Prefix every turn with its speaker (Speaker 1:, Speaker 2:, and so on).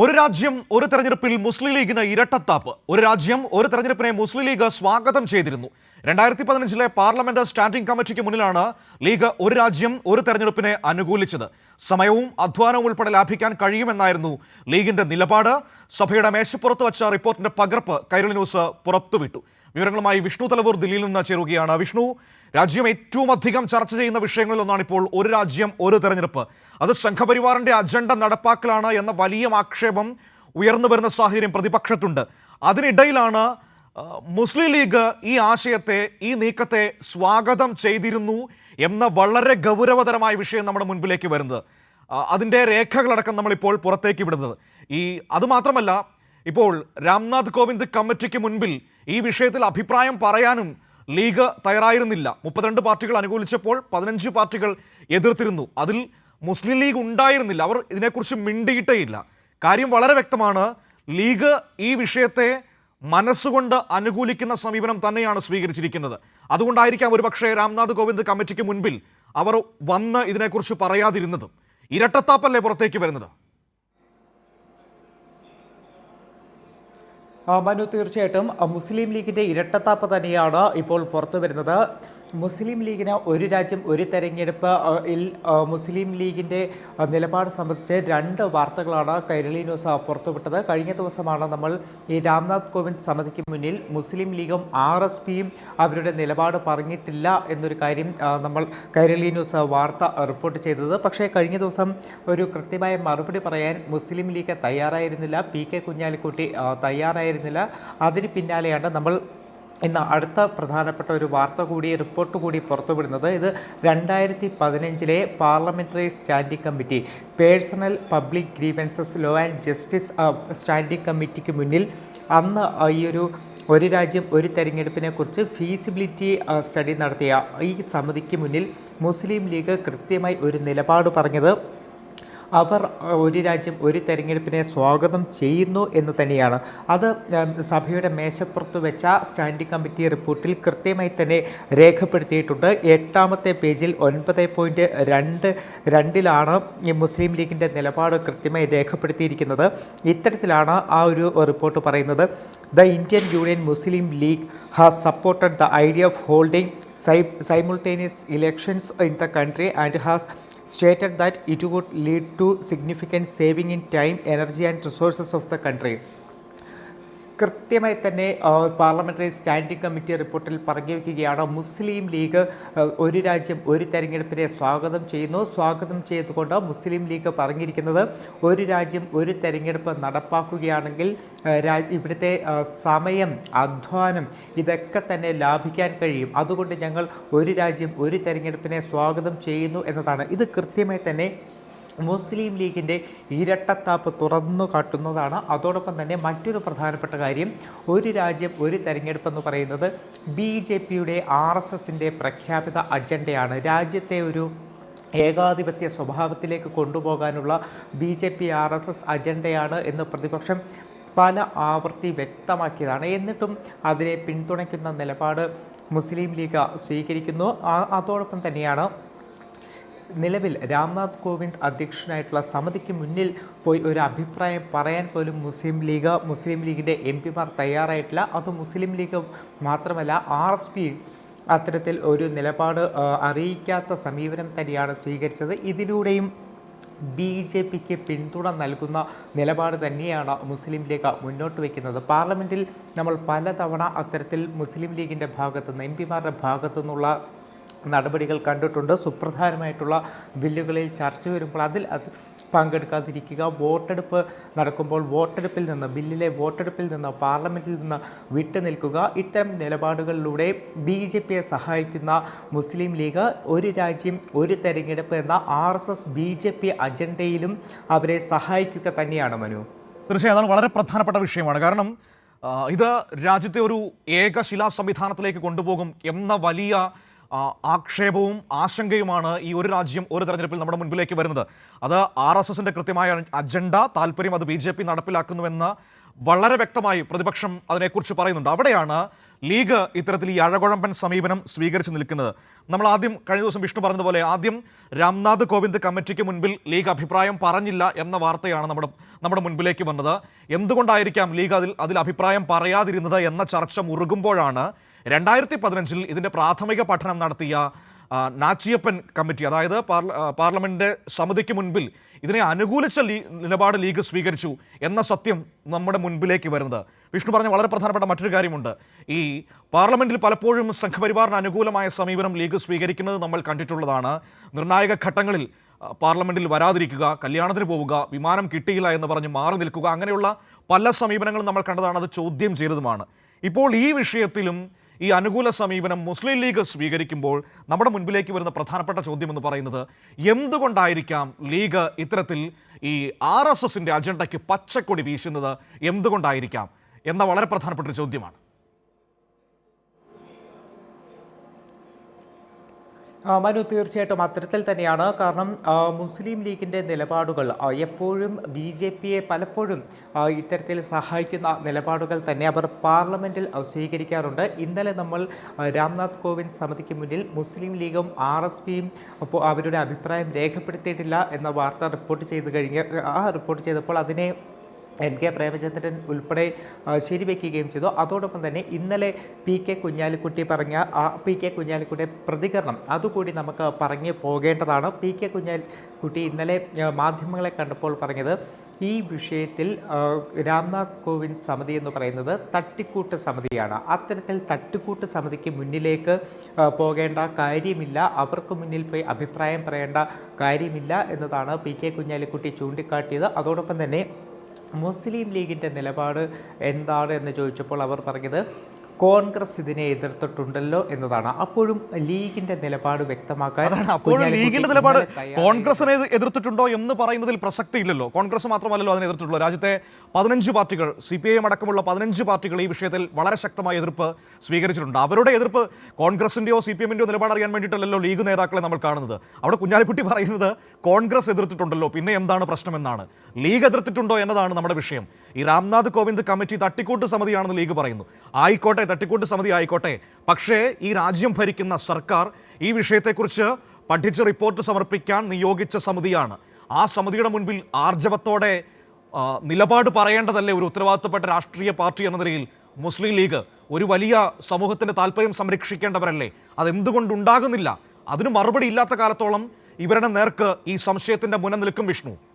Speaker 1: ഒരു രാജ്യം ഒരു തെരഞ്ഞെടുപ്പിൽ മുസ്ലിം ലീഗിന് ഇരട്ടത്താപ്പ്. ഒരു രാജ്യം ഒരു തെരഞ്ഞെടുപ്പിനെ മുസ്ലിം ലീഗ് സ്വാഗതം ചെയ്തിരുന്നു. രണ്ടായിരത്തി പതിനഞ്ചിലെ പാർലമെന്റ് സ്റ്റാൻഡിംഗ് കമ്മിറ്റിക്ക് മുന്നിലാണ് ലീഗ് ഒരു രാജ്യം ഒരു തെരഞ്ഞെടുപ്പിനെ അനുകൂലിച്ചത്. സമയവും അധ്വാനവും ഉൾപ്പെടെ ലാഭിക്കാൻ കഴിയുമെന്നായിരുന്നു ലീഗിന്റെ നിലപാട്. സഭയുടെ മേശപ്പുറത്ത് വച്ച റിപ്പോർട്ടിന്റെ പകർപ്പ് കൈരളി ന്യൂസ് പുറത്തുവിട്ടു. വിവരങ്ങളുമായി വിഷ്ണു തലവൂർ ദില്ലിയിൽ നിന്ന് ചേരുകയാണ് വിഷ്ണു. രാജ്യം ഏറ്റവും അധികം ചർച്ച ചെയ്യുന്ന വിഷയങ്ങളിലൊന്നാണ് ഇപ്പോൾ ഒരു രാജ്യം ഒരു തെരഞ്ഞെടുപ്പ്. അത് സംഘപരിവാറിന്റെ അജണ്ട നടപ്പാക്കലാണ് എന്ന വലിയ ആക്ഷേപം ഉയർന്നു വരുന്ന സാഹചര്യം പ്രതിപക്ഷത്തുണ്ട്. അതിനിടയിലാണ് മുസ്ലിം ലീഗ് ഈ ആശയത്തെ ഈ നീക്കത്തെ സ്വാഗതം ചെയ്തിരുന്നു എന്ന വളരെ ഗൗരവതരമായ വിഷയം നമ്മുടെ മുൻപിലേക്ക് വരുന്നത്. അതിന്റെ രേഖകളടക്കം നമ്മളിപ്പോൾ പുറത്തേക്ക് വിടുന്നത്. ഈ അതുമാത്രമല്ല ഇപ്പോൾ രാംനാഥ് കോവിന്ദ് കമ്മിറ്റിക്ക് മുൻപിൽ ഈ വിഷയത്തിൽ അഭിപ്രായം പറയാനും ലീഗ് തയ്യാറായിരുന്നില്ല. മുപ്പത്തിരണ്ട് പാർട്ടികൾ അനുകൂലിച്ചപ്പോൾ പതിനഞ്ച് പാർട്ടികൾ എതിർത്തിരുന്നു. അതിൽ മുസ്ലിം ലീഗ് ഉണ്ടായിരുന്നില്ല. അവർ ഇതിനെക്കുറിച്ച് മിണ്ടിയിട്ടേയില്ല. കാര്യം വളരെ വ്യക്തമാണ്. ലീഗ് ഈ വിഷയത്തെ മനസ്സുകൊണ്ട് അനുകൂലിക്കുന്ന സമീപനം തന്നെയാണ് സ്വീകരിച്ചിരിക്കുന്നത്. അതുകൊണ്ടായിരിക്കാം ഒരുപക്ഷേ രാംനാഥ് കോവിന്ദ് കമ്മിറ്റിക്ക് മുൻപിൽ അവർ വന്ന് ഇതിനെക്കുറിച്ച് പറയാതിരുന്നതും. ഇരട്ടത്താപ്പല്ലേ പുറത്തേക്ക് വരുന്നത്?
Speaker 2: മനു തീർച്ചയായിട്ടും. മുസ്ലിം ലീഗിന്റെ ഇരട്ടത്താപ്പ് തന്നെയാണ് ഇപ്പോൾ പുറത്തു വരുന്നത് മുസ്ലിം ലീഗിന് ഒരു രാജ്യം ഒരു തെരഞ്ഞെടുപ്പ് മുസ്ലിം ലീഗിന്റെ നിലപാട് സംബന്ധിച്ച് രണ്ട് വാർത്തകളാണ് കൈരളി ന്യൂസ് പുറത്തുവിട്ടത്. കഴിഞ്ഞ ദിവസമാണ് നമ്മൾ ഈ രാംനാഥ് കോവിന്ദ് സമിതിക്ക് മുന്നിൽ മുസ്ലിം ലീഗും ആർ എസ് പിയും അവരുടെ നിലപാട് പറഞ്ഞിട്ടില്ല എന്നൊരു കാര്യം നമ്മൾ കൈരളി ന്യൂസ് വാർത്ത റിപ്പോർട്ട് ചെയ്തത്. പക്ഷേ കഴിഞ്ഞ ദിവസം ഒരു കൃത്യമായ മറുപടി പറയാൻ മുസ്ലിം ലീഗ് തയ്യാറായിരുന്നില്ല. പി കെ കുഞ്ഞാലിക്കുട്ടി തയ്യാറായിരുന്നില്ല. അതിന് പിന്നാലെയാണ് നമ്മൾ ഇന്ന് അടുത്ത പ്രധാനപ്പെട്ട ഒരു വാർത്ത കൂടി റിപ്പോർട്ട് കൂടി പുറത്തുവിടുന്നത് ഇത് രണ്ടായിരത്തി പതിനഞ്ചിലെ parliamentary standing committee personnel public grievances law and justice standing കമ്മിറ്റിക്ക് മുന്നിൽ അന്ന് ഈ ഒരു ഒരു രാജ്യം ഒരു തെരഞ്ഞെടുപ്പിനെ കുറിച്ച് ഫീസിബിലിറ്റി സ്റ്റഡി നടത്തിയ ഈ സമിതിക്ക് മുന്നിൽ മുസ്ലിം ലീഗ് കൃത്യമായി ഒരു നിലപാട് പറഞ്ഞത് അവർ ഒരു രാജ്യം ഒരു തെരഞ്ഞെടുപ്പിനെ സ്വാഗതം ചെയ്യുന്നു എന്ന് തന്നെയാണ്. അത് സഭയുടെ മേശപ്പുറത്ത് വെച്ച സ്റ്റാൻഡിംഗ് കമ്മിറ്റി റിപ്പോർട്ടിൽ കൃത്യമായി തന്നെ രേഖപ്പെടുത്തിയിട്ടുണ്ട്. എട്ടാമത്തെ പേജിൽ ഒൻപത് പോയിന്റ് രണ്ട് രണ്ടിലാണ് മുസ്ലിം ലീഗിന്റെ നിലപാട് കൃത്യമായി രേഖപ്പെടുത്തിയിരിക്കുന്നത്. ഇത്തരത്തിലാണ് ആ ഒരു റിപ്പോർട്ട് പറയുന്നത്. The Indian Union Muslim League has supported the idea of holding si simultaneous elections in the country and has stated that it would lead to significant saving in time, energy, and resources of the country. കൃത്യമായി തന്നെ parliamentary standing committee റിപ്പോർട്ടിൽ പറഞ്ഞു വയ്ക്കുകയാണ് മുസ്ലിം league ഒരു രാജ്യം ഒരു തെരഞ്ഞെടുപ്പിനെ സ്വാഗതം ചെയ്യുന്നു. സ്വാഗതം ചെയ്തുകൊണ്ട് മുസ്ലിം ലീഗ് പറഞ്ഞിരിക്കുന്നത് ഒരു രാജ്യം ഒരു തെരഞ്ഞെടുപ്പ് നടപ്പാക്കുകയാണെങ്കിൽ ഇവിടുത്തെ സമയം അധ്വാനം ഇതൊക്കെ തന്നെ ലാഭിക്കാൻ കഴിയും. അതുകൊണ്ട് ഞങ്ങൾ ഒരു രാജ്യം ഒരു തെരഞ്ഞെടുപ്പിനെ സ്വാഗതം ചെയ്യുന്നു എന്നതാണ്. ഇത് കൃത്യമായി തന്നെ മുസ്ലിം ലീഗിന്റെ ഇരട്ടത്താപ്പ് തുറന്നു കാട്ടുന്നതാണ്. അതോടൊപ്പം തന്നെ മറ്റൊരു പ്രധാനപ്പെട്ട കാര്യം ഒരു രാജ്യം ഒരു തെരഞ്ഞെടുപ്പ് എന്ന് പറയുന്നത് ബി ജെ പിയുടെ ആർ എസ് എസിന്റെ പ്രഖ്യാപിത അജണ്ടയാണ്. രാജ്യത്തെ ഒരു ഏകാധിപത്യ സ്വഭാവത്തിലേക്ക് കൊണ്ടുപോകാനുള്ള B J P R S S അജണ്ടയാണ് എന്ന് പ്രതിപക്ഷം പല ആവർത്തി വ്യക്തമാക്കിയതാണ്. എന്നിട്ടും അതിനെ പിന്തുണയ്ക്കുന്ന നിലപാട് മുസ്ലിം ലീഗ് സ്വീകരിക്കുന്നു. അതോടൊപ്പം തന്നെയാണ് നിലവിൽ രാംനാഥ് കോവിന്ദ് അധ്യക്ഷനായിട്ടുള്ള സമിതിക്ക് മുന്നിൽ പോയി ഒരു അഭിപ്രായം പറയാൻ പോലും മുസ്ലിം ലീഗ് മുസ്ലിം ലീഗിന്റെ എം പിമാർ തയ്യാറായിട്ടില്ല. അത് മുസ്ലിം ലീഗ് മാത്രമല്ല ആർ എസ് പി അത്തരത്തിൽ ഒരു നിലപാട് അറിയിക്കാത്ത സമീപനം തന്നെയാണ് സ്വീകരിച്ചത്. ഇതിലൂടെയും ബി ജെ പിക്ക് പിന്തുണ നൽകുന്ന നിലപാട് തന്നെയാണ് മുസ്ലിം ലീഗ് മുന്നോട്ട് വയ്ക്കുന്നത്. പാർലമെന്റിൽ നമ്മൾ പലതവണ അത്തരത്തിൽ മുസ്ലിം ലീഗിന്റെ ഭാഗത്തുനിന്ന് എം പിമാരുടെ ഭാഗത്തു നിന്നുള്ള നടപടികൾ കണ്ടിട്ടുണ്ട്. സുപ്രധാനമായിട്ടുള്ള ബില്ലുകളിൽ ചർച്ച വരുമ്പോൾ അതിൽ അത് പങ്കെടുക്കാതിരിക്കുക. വോട്ടെടുപ്പ് നടക്കുമ്പോൾ വോട്ടെടുപ്പിൽ നിന്ന് ബില്ലിലെ വോട്ടെടുപ്പിൽ നിന്ന് പാർലമെന്റിൽ നിന്ന് വിട്ടു നിൽക്കുക. ഇത്തരം നിലപാടുകളിലൂടെ ബി ജെ പിയെ സഹായിക്കുന്ന മുസ്ലിം ലീഗ് ഒരു രാജ്യം ഒരു തെരഞ്ഞെടുപ്പ് എന്ന R S S B J P അജണ്ടയിലും അവരെ സഹായിക്കുക തന്നെയാണ് മനു.
Speaker 1: തീർച്ചയായും അതാണ് വളരെ പ്രധാനപ്പെട്ട വിഷയമാണ്. കാരണം ഇത് രാജ്യത്തെ ഒരു ഏകശിലാ സംവിധാനത്തിലേക്ക് കൊണ്ടുപോകും എന്ന വലിയ ആക്ഷേപവും ആശങ്കയുമാണ് ഈ ഒരു രാജ്യം ഒരു തെരഞ്ഞെടുപ്പിൽ നമ്മുടെ മുൻപിലേക്ക് വരുന്നത്. അത് ആർ എസ് എസിന്റെ കൃത്യമായ അജണ്ട താല്പര്യം അത് ബി ജെ പി നടപ്പിലാക്കുന്നുവെന്ന് വളരെ വ്യക്തമായി പ്രതിപക്ഷം അതിനെക്കുറിച്ച് പറയുന്നുണ്ട്. അവിടെയാണ് ലീഗ് ഇത്തരത്തിൽ ഈ അഴകുഴമ്പൻ സമീപനം സ്വീകരിച്ച് നിൽക്കുന്നത്. നമ്മൾ ആദ്യം കഴിഞ്ഞ ദിവസം വിഷ്ണു പറഞ്ഞതുപോലെ ആദ്യം രാംനാഥ് കോവിന്ദ് കമ്മിറ്റിക്ക് മുൻപിൽ ലീഗ് അഭിപ്രായം പറഞ്ഞില്ല എന്ന വാർത്തയാണ് നമ്മുടെ നമ്മുടെ മുൻപിലേക്ക് വന്നത്. എന്തുകൊണ്ടായിരിക്കാം ലീഗ് അതിൽ അതിൽ അഭിപ്രായം പറയാതിരുന്നത് എന്ന ചർച്ച മുറുകുമ്പോഴാണ് രണ്ടായിരത്തി പതിനഞ്ചിൽ ഇതിന്റെ പ്രാഥമിക പഠനം നടത്തിയ നാച്ചിയപ്പൻ കമ്മിറ്റി അതായത് പാർലമെന്റിന്റെ സമിതിക്ക് മുൻപിൽ ഇതിനെ അനുകൂലിച്ച നിലപാട് ലീഗ് സ്വീകരിച്ചു എന്ന സത്യം നമ്മുടെ മുൻപിലേക്ക് വരുന്നത്. വിഷ്ണു പറഞ്ഞ വളരെ പ്രധാനപ്പെട്ട മറ്റൊരു കാര്യമുണ്ട്. ഈ പാർലമെന്റിൽ പലപ്പോഴും സംഘപരിവാറിന് അനുകൂലമായ സമീപനം ലീഗ് സ്വീകരിക്കുന്നത് നമ്മൾ കണ്ടിട്ടുള്ളതാണ്. നിർണായക ഘട്ടങ്ങളിൽ പാർലമെന്റിൽ വരാതിരിക്കുക കല്യാണത്തിന് പോവുക വിമാനം കിട്ടിയില്ല എന്ന് പറഞ്ഞ് മാറി നിൽക്കുക അങ്ങനെയുള്ള പല സമീപനങ്ങളും നമ്മൾ കണ്ടതാണ് അത് ചോദ്യം ചെയ്തതുമാണ്. ഇപ്പോൾ ഈ വിഷയത്തിലും ഈ അനുകൂല സമീപനം മുസ്ലിം ലീഗ് സ്വീകരിക്കുമ്പോൾ നമ്മുടെ മുൻപിലേക്ക് വരുന്ന പ്രധാനപ്പെട്ട ചോദ്യം എന്ന് പറയുന്നത് എന്തുകൊണ്ടായിരിക്കാം ലീഗ് ഇത്തരത്തിൽ ഈ ആർ എസ് എസിന്റെ അജണ്ടയ്ക്ക് പച്ചക്കൊടി വീശുന്നത്? എന്തുകൊണ്ടായിരിക്കാം? എന്ന വളരെ പ്രധാനപ്പെട്ട ഒരു ചോദ്യമാണ്.
Speaker 2: മനു തീർച്ചയായിട്ടും അത്തരത്തിൽ തന്നെയാണ്. കാരണം മുസ്ലിം ലീഗിന്റെ നിലപാടുകൾ എപ്പോഴും ബി ജെ പിയെ പലപ്പോഴും ഇത്തരത്തിൽ സഹായിക്കുന്ന നിലപാടുകൾ തന്നെ അവർ പാർലമെന്റിൽ സ്വീകരിക്കാറുണ്ട് ഇന്നലെ നമ്മൾ രാംനാഥ് കോവിന്ദ് സമിതിക്ക് മുന്നിൽ മുസ്ലിം ലീഗും ആർ എസ് പിയും അപ്പോൾ അവരുടെ അഭിപ്രായം രേഖപ്പെടുത്തിയിട്ടില്ല എന്ന വാർത്ത റിപ്പോർട്ട് ചെയ്ത് കഴിഞ്ഞ ആ റിപ്പോർട്ട് ചെയ്തപ്പോൾ അതിനെ എൻ കെ പ്രേമചന്ദ്രൻ ഉൾപ്പെടെ ശരിവെക്കുകയും ചെയ്തു. അതോടൊപ്പം തന്നെ ഇന്നലെ പി കെ കുഞ്ഞാലിക്കുട്ടി പറഞ്ഞ ആ പി കെ കുഞ്ഞാലിക്കുട്ടിയുടെ പ്രതികരണം അതുകൂടി നമുക്ക് പറഞ്ഞു പോകേണ്ടതാണ്. പി കെ കുഞ്ഞാലിക്കുട്ടി ഇന്നലെ മാധ്യമങ്ങളെ കണ്ടപ്പോൾ പറഞ്ഞത് ഈ വിഷയത്തിൽ രാംനാഥ് കോവിന്ദ് സമിതി എന്ന് പറയുന്നത് തട്ടിക്കൂട്ട് സമിതിയാണ്. അത്തരത്തിൽ തട്ടിക്കൂട്ട് സമിതിക്ക് മുന്നിലേക്ക് പോകേണ്ട കാര്യമില്ല. അവർക്ക് മുന്നിൽ പോയി അഭിപ്രായം പറയേണ്ട കാര്യമില്ല എന്നതാണ് പി കെ കുഞ്ഞാലിക്കുട്ടി ചൂണ്ടിക്കാട്ടിയത്. അതോടൊപ്പം തന്നെ മുസ്ലിം ലീഗിന്റെ നിലപാട് എന്താണ് എന്ന് ചോദിച്ചപ്പോൾ അവർ പറഞ്ഞത് കോൺഗ്രസ് ഇതിനെ എതിർത്തിട്ടുണ്ടല്ലോ എന്നതാണ്. അപ്പോഴും ലീഗിന്റെ നിലപാട് വ്യക്തമാക്കാൻ
Speaker 1: അപ്പോഴും ലീഗിന്റെ നിലപാട് കോൺഗ്രസിനെ എതിർത്തിട്ടുണ്ടോ എന്ന് പറയുന്നതിൽ പ്രസക്തി ഇല്ലല്ലോ കോൺഗ്രസ് മാത്രമല്ലല്ലോ അതിനെ എതിർത്തിട്ടുള്ളൂ രാജ്യത്തെ പതിനഞ്ച് പാർട്ടികൾ സി പി ഐ എം അടക്കമുള്ള പതിനഞ്ച് പാർട്ടികൾ ഈ വിഷയത്തിൽ വളരെ ശക്തമായ എതിർപ്പ് സ്വീകരിച്ചിട്ടുണ്ട്. അവരുടെ എതിർപ്പ് കോൺഗ്രസിന്റെയോ സി പി എമ്മിന്റെയോ നിലപാട് അറിയാൻ വേണ്ടിയിട്ടല്ലല്ലോ ലീഗ് നേതാക്കളെ നമ്മൾ കാണുന്നത്. അവിടെ കുഞ്ഞാലിക്കുട്ടി പറയുന്നത് കോൺഗ്രസ് എതിർത്തിട്ടുണ്ടല്ലോ. പിന്നെ എന്താണ് പ്രശ്നമെന്നാണ്. ലീഗ് എതിർത്തിട്ടുണ്ടോ എന്നതാണ് നമ്മുടെ വിഷയം. ഈ രാംനാഥ് കോവിന്ദ് കമ്മിറ്റി തട്ടിക്കൂട്ട് സമിതിയാണെന്ന് ലീഗ് പറയുന്നു. ആയിക്കോട്ടെ തട്ടിക്കൂട്ട് സമിതി ആയിക്കോട്ടെ. പക്ഷേ ഈ രാജ്യം ഭരിക്കുന്ന സർക്കാർ ഈ വിഷയത്തെക്കുറിച്ച് പഠിച്ച് റിപ്പോർട്ട് സമർപ്പിക്കാൻ നിയോഗിച്ച സമിതിയാണ്. ആ സമിതിയുടെ മുൻപിൽ ആർജവത്തോടെ നിലപാട് പറയേണ്ടതല്ലേ ഒരു ഉത്തരവാദിത്തപ്പെട്ട രാഷ്ട്രീയ പാർട്ടി എന്ന നിലയിൽ മുസ്ലിം ലീഗ് ഒരു വലിയ സമൂഹത്തിന്റെ താല്പര്യം സംരക്ഷിക്കേണ്ടവരല്ലേ? അതെന്തുകൊണ്ടുണ്ടാകുന്നില്ല? അതിന് മറുപടി ഇല്ലാത്ത കാലത്തോളം ഇവരുടെ നേർക്ക് ഈ സംശയത്തിന്റെ മുന നിൽക്കും വിഷ്ണു.